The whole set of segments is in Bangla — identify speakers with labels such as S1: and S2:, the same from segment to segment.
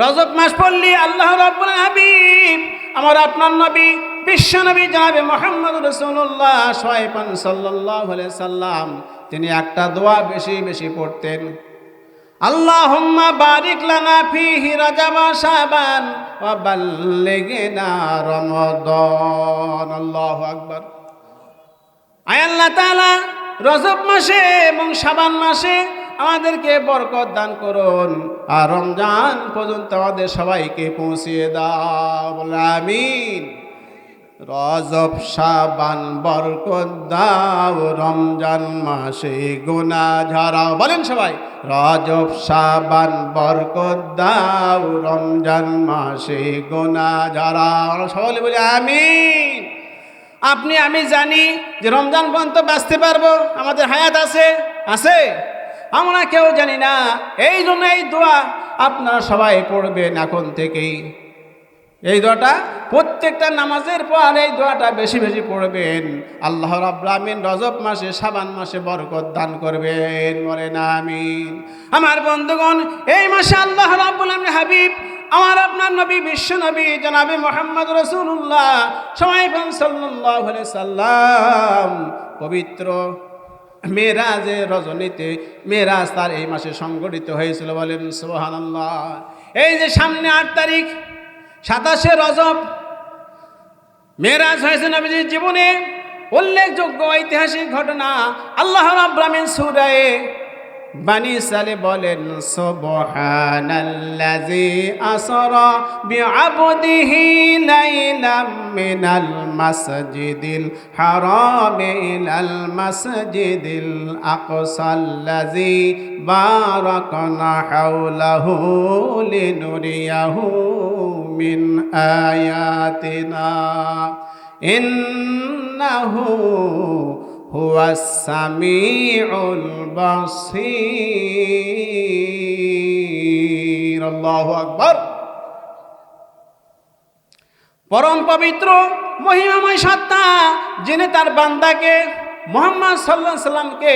S1: রজব মাস পড়লি, আল্লাহ রাব্বুল হাবিব আমার আপনার নবী, বিশ্ব নবী জানাবে মোহাম্মদ রসুল্লাহ সোয়াইপান সাল্লাহ সাল্লাম, তিনি একটা দোয়া বেশি বেশি পড়তেন। আল্লাহুম্মা বারিক লানা ফিহি রাজাব শাবান ওয়া বাল্লিগনা রমাদান। আল্লাহু আকবার। আয় আল্লাহ তাআলা, রজব মাসে এবং সাবান মাসে আমাদেরকে বরকত দান করুন। আর রমজান পর্যন্ত আমাদের সবাইকে পৌঁছিয়ে দাও। আমিন। রজব সাবান বরকত দাও। রমজান মাসে গুনা ঝরাও বলেন সবাই, রজব সাবান বরকত দাও। রমজান মাসে গুনা ঝরাও সবাই বলে, আমিন। আপনি, আমি জানি যে রমজান পর্যন্ত বাঁচতে পারব। আমাদের হায়াত আছে? আছে? আমরা কেউ জানি না। এই জন্য এই দোয়া আপনারা সবাই পড়বেন এখন থেকেই। এই দোয়াটা প্রত্যেকটা নামাজের পর এই দোয়াটা বেশি বেশি পড়বেন। আল্লাহ রাব্রামিন রজব মাসে, সাবান মাসে বরকত দান করবেন। বলেন আমিন। আমার বন্ধুগণ, এই মাসে আল্লাহ রাব্বুল আমিন হাবিব, আমার আপনার নবী, বিশ্ব নবী, জনাবে মোহাম্মদ রসুল্লাহ সময় সাল্লাহ সাল্লাম পবিত্র। মেরাজে রজনীতে, মেয়েরাজ তার এই মাসে সংগঠিত হয়েছিল বলেন সোহানাল্লাহ এই যে সামনে আট তারিখ, সাতাশে রজব, মেয়েরাজ হয়েছে নবীজির জীবনে। উল্লেখযোগ্য ঐতিহাসিক ঘটনা, আল্লাহ রাব্রামিন সুরায়ে বানি সালে বলেন, সুবহানাল্লাযী আসরা বিআবদিহি লাইলাম মিনাল মাসজিদিল হারাম ইলাল মাসজিদিল আকসাল্লাযী বারাকনা হাওলাহু লিনুরিয়াহু মিন আয়াতিনা। ইন্নাহু هو السميع البصير الله أكبر পরম পবিত্র মহিমাময় সত্তা যিনি তার বান্দাকে মোহাম্মদ সাল্লাহ সাল্লামকে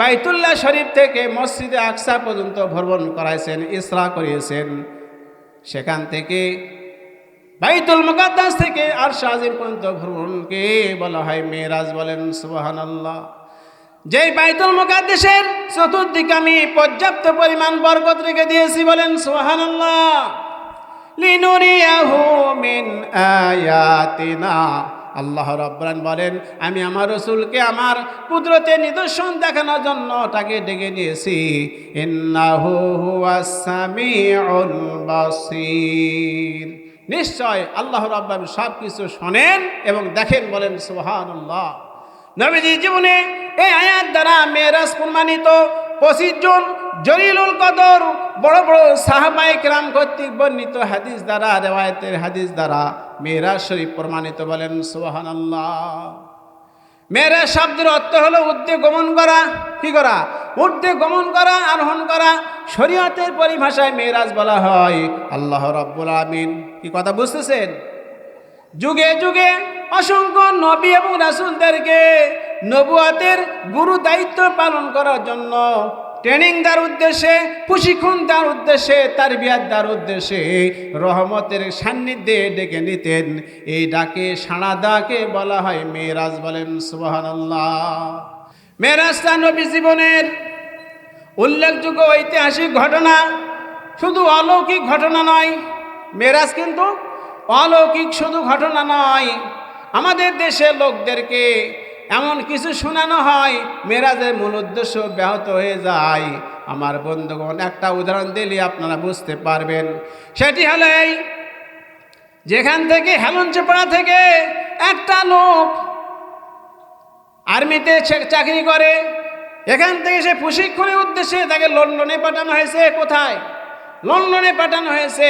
S1: বাইতুল্লাহ শরীফ থেকে মসজিদে আকসা পর্যন্ত ভ্রমণ করাইছেন ইসরা করিয়েছেন সেখান থেকে বাইতুল মুকাদ্দাস থেকে আর শাহিম পর্যন্ত ভ্রমণকে বলা হয় মেয়েরাজ বলেন সুবাহান আল্লাহ যেই বাইতুল মুকাদ্দেশের চতুর্দিকে আমি পর্যাপ্ত পরিমাণ বরকত রেখে দিয়েছি বলেন সুবাহান আল্লাহ মিন আল্লাহ রব্বান বলেন, আমি আমার রসুলকে আমার কুদরতে নিদর্শন দেখানোর জন্য তাকে ডেকে নিয়েছি। ইন্নাহু হুয়াস সামিউল বাসীর। নিশ্চয় আল্লাহ রাব্বান সব কিছু শোনেন এবং দেখেন, বলেন সুহান আল্লাহ নবীজি জীবনে এই আয়াত দ্বারা মেয়েরাজ প্রমাণিত পঁচিশ জন জলিলুল কদর বড় বড় সাহাবাই রাম কর্তৃক বর্ণিত হাদিস দ্বারা, রেওয়ায়তের হাদিস দ্বারা মেয়েরাজ শরীফ প্রমাণিত, বলেন সুহান আল্লাহ মেয়েরাজ শব্দের অর্থ হলো উদ্যোগ গমন করা। কি করা? উর্ধে গমন করা, আরোহণ করা, শরীয়তের পরিভাষায় মেয়েরাজ বলা হয়। আল্লাহ রব্বুল আমিন কি কথা বুঝতেছেন? যুগে যুগে অসংখ্য নবী এবং রাসুলদেরকে নবুয়াতের গুরু দায়িত্ব পালন করার জন্য ট্রেনিং দেওয়ার উদ্দেশ্যে, প্রশিক্ষণ দেওয়ার উদ্দেশ্যে তার বিয়ার দেওয়ার উদ্দেশ্যে রহমতের সান্নিধ্যে ডেকে নিতেন। এই ডাকে, সাড়া দাকে বলা হয় মেয়েরাজ বলেন সুবাহান মেয়েরাজটা নবী জীবনের উল্লেখযোগ্য ঐতিহাসিক ঘটনা, শুধু অলৌকিক ঘটনা নয়, মেরাজ কিন্তু অলৌকিক শুধু ঘটনা নয়, আমাদের দেশের লোকদেরকে এমন কিছু শোনানো হয়, মেরাজের মূল উদ্দেশ্য ব্যাহত হয়ে যায়। আমার বন্ধুগণ, একটা উদাহরণ দিলে আপনারা বুঝতে পারবেন। সেটি হলো এই, যেখান থেকে হেলঞ্চপাড়া থেকে একটা লোক আর্মিতে চাকরি করে, এখান থেকে সে প্রশিক্ষণের উদ্দেশ্যে তাকে লন্ডনে পাঠানো হয়েছে। কোথায়? লন্ডনে পাঠানো হয়েছে।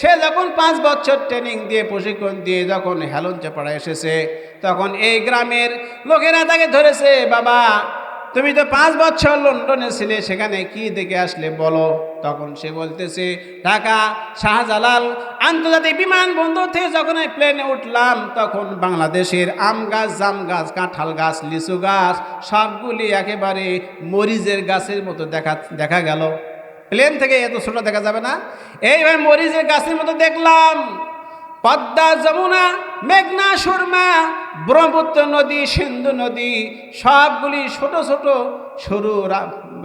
S1: সে যখন পাঁচ বছর ট্রেনিং দিয়ে প্রশিক্ষণ দিয়ে যখন হেলন চাপাড়া এসেছে, তখন এই গ্রামের লোকেরা তাকে ধরেছে, বাবা তুমি তো পাঁচ বছর লন্ডনে ছিলে, সেখানে কি দেখে আসলে বলো? তখন সে বলতেছে, ঢাকা শাহজালাল আন্তর্জাতিক বিমানবন্দর থেকে যখন আমি প্লেনে উঠলাম, তখন বাংলাদেশের আম গাছ, জাম গাছ, কাঁঠাল গাছ, লিচু গাছ, সবগুলি একেবারে মরিচের গাছের মতো দেখা দেখা গেল। প্লেন থেকে এত ছোট দেখা যাবে না? এইভাবে মরিচের গাছের মতো দেখলাম। পদ্মা যমুনা, মেঘনা, সুরমা, ব্রহ্মপুত্র নদী, সিন্ধু নদী, সবগুলি ছোট ছোট সরু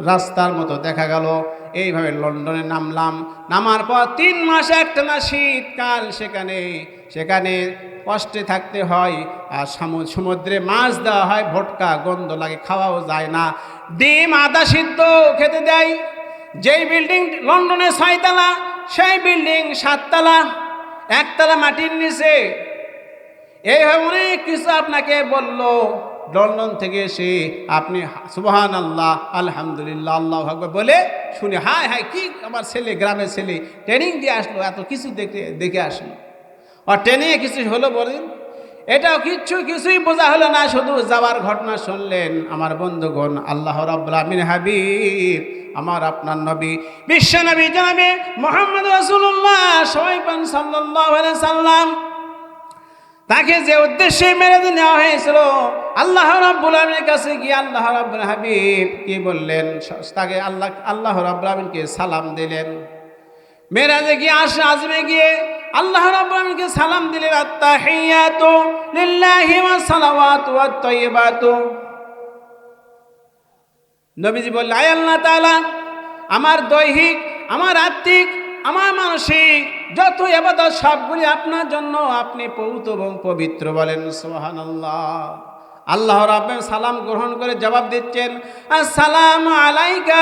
S1: রাস্তার মতো দেখা গেল। এইভাবে লন্ডনে নামলাম। নামার পর তিন মাস একটানা শীতকাল সেখানে সেখানে কষ্টে থাকতে হয় আর সামু- সমুদ্রে মাছ দেওয়া হয়, ভটকা, গন্ধ লাগে, খাওয়াও যায় না। ডিম, আদা সিদ্ধ খেতে দেয়। যেই বিল্ডিং লন্ডনে ছয়তলা, সেই বিল্ডিং সাততলা। একতলা মাটির নিচে। এইভাবে অনেক কিছু আপনাকে বলল। লন্ডন থেকে এসে আপনি সুবহান আল্লাহ আলহামদুলিল্লাহ, আল্লাহ ভাগবে বলে শুনে, হায় হায়, কি আমার ছেলে, গ্রামের ছেলে ট্রেনিং দিয়ে আসলো, এত কিছু দেখে দেখে আসলো। আর ট্রেনিংয়ে কিছু হলো বলেন? এটাও কিচ্ছু কিছুই বোঝা হলো না, শুধু যাওয়ার ঘটনা শুনলেন, আমার বন্ধুগণ, আল্লাহ আমিন হাবিব, আমার আপনার নবী, বিশ্ব নবী জানাবে মোহাম্মদ রসুল্লাহ সাল্লাহ সাল্লাম। তাকে যে উদ্দেশ্যে মেরে নেওয়া হয়েছিল, আল্লাহ রাব্বুল আমিনের কাছে গিয়ে আল্লাহ রাব্বুল হাবিব কি বললেন? তাকে আল্লাহ আল্লাহ রাব্বুল সালাম দিলেন? মেরাজে গিয়ে আসে, আজমে গিয়ে আল্লাহ রাব্বুল আমিনকে সালাম দিলেন, আত্তাহিয়াতু লিল্লাহি ওয়া সালাওয়াতু ওয়াত তাইয়্যিবাতু। নবীজি বললেন, আয় আল্লাহ তাআলা, আমার দৈহিক, আমার আত্মিক, আমার মানসিক, যত এবাদত সবগুলি আপনার জন্য আপনি পৌত এবং পবিত্র বলেন, সুবহানাল্লাহ। আল্লাহ রাব্বের সালাম গ্রহণ করে জবাব দিচ্ছেন, আসসালামু আলাইকা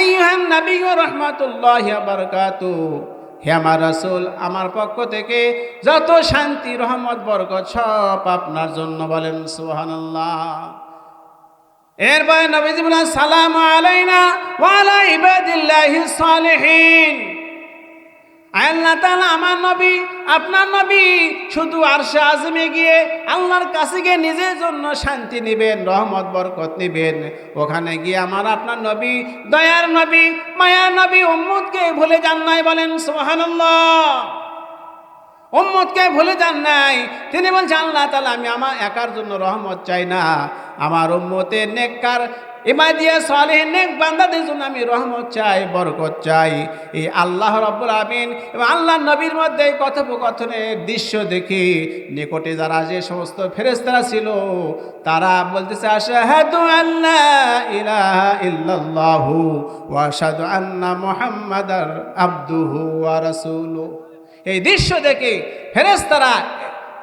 S1: আইয়ুহান নবী ওয়া রাহমাতুল্লাহি ওয়া বারাকাতুহু। হে আমার রাসূল, আমার পক্ষ থেকে যত শান্তি, রহমত বর্গ সব আপনার জন্য বলেন সুহানাল্লাহ এরপরে নবীজি বলেন, সালাম আলাইনা ওয়ালা সালিহিন। আল্লাহ তাআলা আমার নবী, আপনার নবী শুধু আরশে আজমে গিয়ে আল্লাহর কাছে গিয়ে নিজের জন্য শান্তি নেবেন, রহমত, বরকত নেবেন। ওখানে গিয়ে আমার আপনার নবী, দয়ার নবী, মায়ার নবী উম্মতকে ভুলে যান নাই বলেন, সুবহানাল্লাহ। উম্মতকে ভুলে যান নাই। তিনি বলছেন, আল্লাহ তালা আমি আমার একার জন্য রহমত চাই না। আমার উম্মতের নেককার ইমাদিয়া সালেহ নেক বান্দাদের জন্য আমি রহমত চাই, বরকত চাই। এই আল্লাহ রব্বুল আমিন এবং আল্লাহ নবীর মধ্যে এই কথোপকথনের দৃশ্য দেখি নিকটে যারা যে সমস্ত ফেরেস্তারা ছিল, তারা বলতেছে, আশাহাদু আল্লাহ ইলাহা ইল্লাল্লাহু ওয়া আশহাদু আন্না মুহাম্মাদার আবদুহু ওয়া রাসূলুহু। এই দৃশ্য দেখে ফেরেস্তারা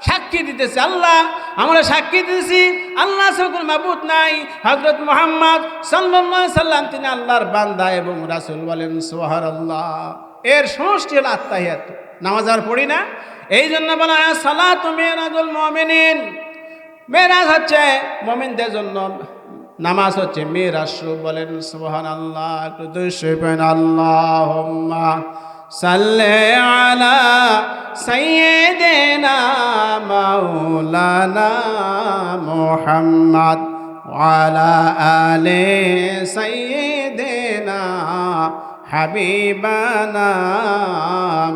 S1: সাক্ষী দিতেছে, আল্লাহ, আমরা সাক্ষী দিতেছি, আল্লাহ সকল মাবুদ নাই। হজরত মোহাম্মদ সাল্লাম, তিনি আল্লাহর বান্দা এবং রাসুল বলেন সোহার আল্লাহ এর সমষ্টি হল আত্মাহিয়াত। নামাজ আর পড়ি না। এই জন্য বলা হয় সালা তুমি রাজুল মমিনিন। মেরাজ হচ্ছে মমিনদের জন্য, নামাজ হচ্ছে মেয়েরাজ বলেন সোহান আল্লাহ আল্লাহ সাল্লে আলা সৈয়দেনা মাওলানা মোহাম্মদ ওয়ালা আলে সৈয়দেনা হাবিবানা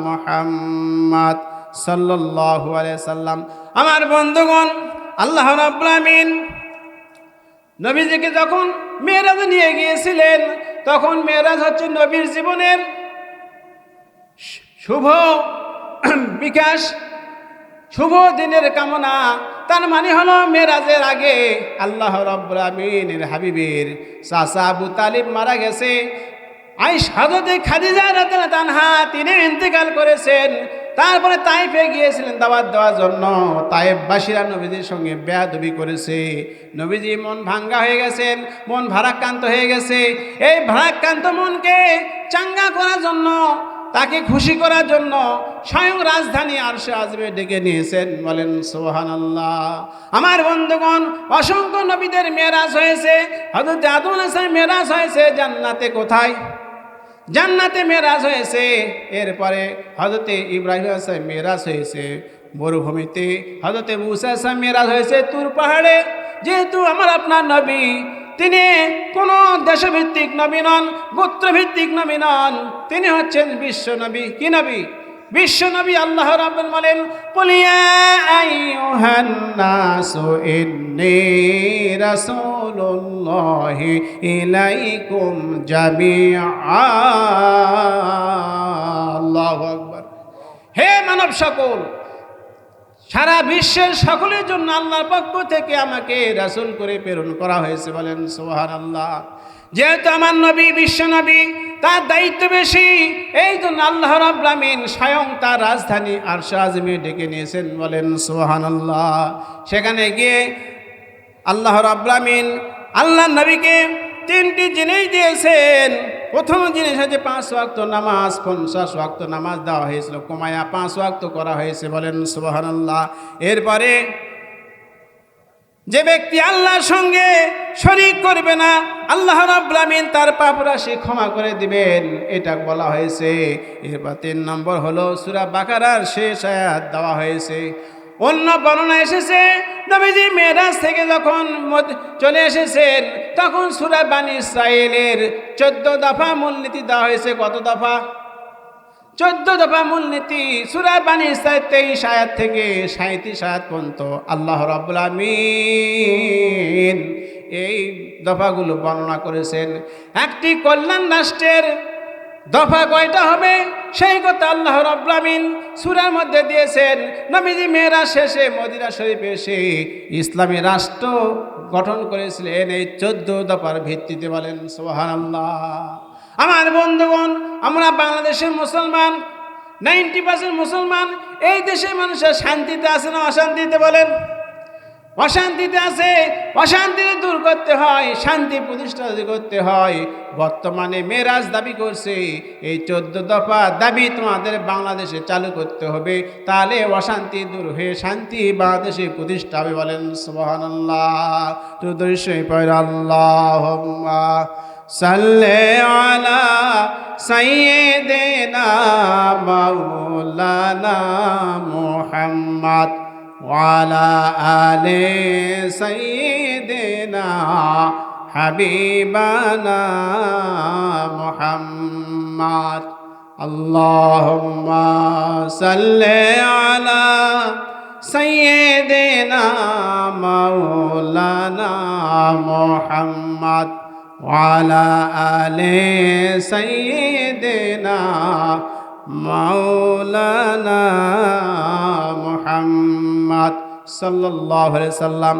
S1: মোহাম্মদ সাল্লাল্লাহু আলাইহি সাল্লাম আমার বন্ধুগণ, আল্লাহ রাব্বুল আমিন নবীজিকে যখন মেয়েরাজ নিয়ে গিয়েছিলেন, তখন মেয়েরাজ হচ্ছে নবীর জীবনের শুভ বিকাশ শুভ দিনের কামনা। তার মানে হলো মেরাজের আগে আল্লাহ রব্বুল আমিনের হাবিবের চাচা আবু তালিব মারা গেছে। আইস হজরতে খাদিজা রাতেন তানহা তিনি ইন্তেকাল করেছেন। তারপরে তাইফে গিয়েছিলেন দাওয়াত দেওয়ার জন্য। তাইফবাসীরা নবীজির সঙ্গে বেয়াদবি করেছে। নবীজি মন ভাঙ্গা হয়ে গেছেন, মন ভারাক্রান্ত হয়ে গেছে। এই ভারাক্রান্ত মনকে চাঙ্গা করার জন্য তাকে খুশি করার জন্য স্বয়ং রাজধানী আরশে আজবে ডেকে নিয়েছেন। বলেন সোহান আল্লাহ আমার বন্ধুগণ, অসংখ্য নবীদের মেরাজ হয়েছে। হজরত আদুল হাসান মেরাজ হয়েছে। জান্নাতে কোথায়? জান্নাতে মেরাজ হয়েছে। এরপরে হজরতে ইব্রাহিম হাসান মেরাজ হয়েছে। মরুভূমিতে হজরতে মুসা হাসান মেরাজ হয়েছে। তুর পাহাড়ে। যেহেতু আমার আপনার নবী তিনি কোনো দেশভিত্তিক নবী নন, গোত্রভিত্তিক নবী নন। তিনি হচ্ছেন বিশ্ব নবী। কি নবী? বিশ্ব নবী আল্লাহ রাব্বুল বলেন হে মানব সকল সারা বিশ্বের সকলের জন্য আল্লাহর পক্ষ থেকে আমাকে রাসূল করে প্রেরণ করা হয়েছে বলেন, সুবহানাল্লাহ। যেহেতু আমার নবী বিশ্ব নবী, তার দায়িত্ব বেশি, এই জন্য আল্লাহ রাব্লামিন স্বয়ং তার রাজধানী আরশা আজমে ডেকে নিয়েছেন বলেন সোহান আল্লাহ সেখানে গিয়ে আল্লাহ রাব্লামিন আল্লাহ নবীকে তিনটি জিনিস দিয়েছেন। প্রথম জিনিস হচ্ছে পাঁচ ওয়াক্ত নামাজ, পঞ্চাশ ওয়াক্ত নামাজ দেওয়া হয়েছিল, কমায়া পাঁচ ওয়াক্ত করা হয়েছে বলেন সুবহানাল্লাহ। এরপরে যে ব্যক্তি আল্লাহর সঙ্গে শরিক করবে না, আল্লাহ রাব্লামিন তার পাপ রাশি ক্ষমা করে দিবেন, এটা বলা হয়েছে। এরপর তিন নম্বর হলো সুরা বাকারার শেষ আয়াত দেওয়া হয়েছে। অন্য বর্ণনা এসেছে নবীজি মেয়েরাজ থেকে যখন চলে এসেছেন তখন সুরা বানী ইসরায়েলের চোদ্দ দফা মূলনীতি দেওয়া হয়েছে। কত দফা? চোদ্দ দফা মূলনীতি সুরা বানী ইসরায়েল তেইশ আয়াত থেকে সাঁত্রিশ আয়াত পর্যন্ত। আল্লাহ রাবুল আমিন এই দফাগুলো বর্ণনা করেছেন। একটি কল্যাণ রাষ্ট্রের দফা কয়টা হবে? সেই কথা আল্লাহ রব্লামিন সুরার মধ্যে দিয়েছেন। নবীজি মেয়েরা শেষে মদিনা শরীফে এসে ইসলামী রাষ্ট্র গঠন করেছিলেন। এই চোদ্দ দফার ভিত্তিতে বলেন সোহান আমার বন্ধুগণ, আমরা বাংলাদেশের মুসলমান, নাইনটি পার্সেন্ট মুসলমান, এই দেশের মানুষের শান্তিতে আছে না অশান্তিতে বলেন? অশান্তিতে আছে, অশান্তিতে দূর করতে হয়, শান্তি প্রতিষ্ঠা করতে হয়, বর্তমানে মেরাজ দাবি করছে, এই চোদ্দ দফা দাবি তোমাদের বাংলাদেশে চালু করতে হবে, তাহলে অশান্তি দূর হয়ে শান্তি বাংলাদেশে প্রতিষ্ঠা হবে বলেন সুবহান আল্লাহ চৌধুরী পয়রা আল্লাহ সাল্লে আলা সাইয়েদেনা মাওলানা মুহাম্মদ। وعلى آل سيدنا حبيبنا محمد. اللهم صل على سيدنا مولانا محمد وعلى آل سيدنا মৌলানা মোহাম্মদ সাল্লাহ সাল্লাম।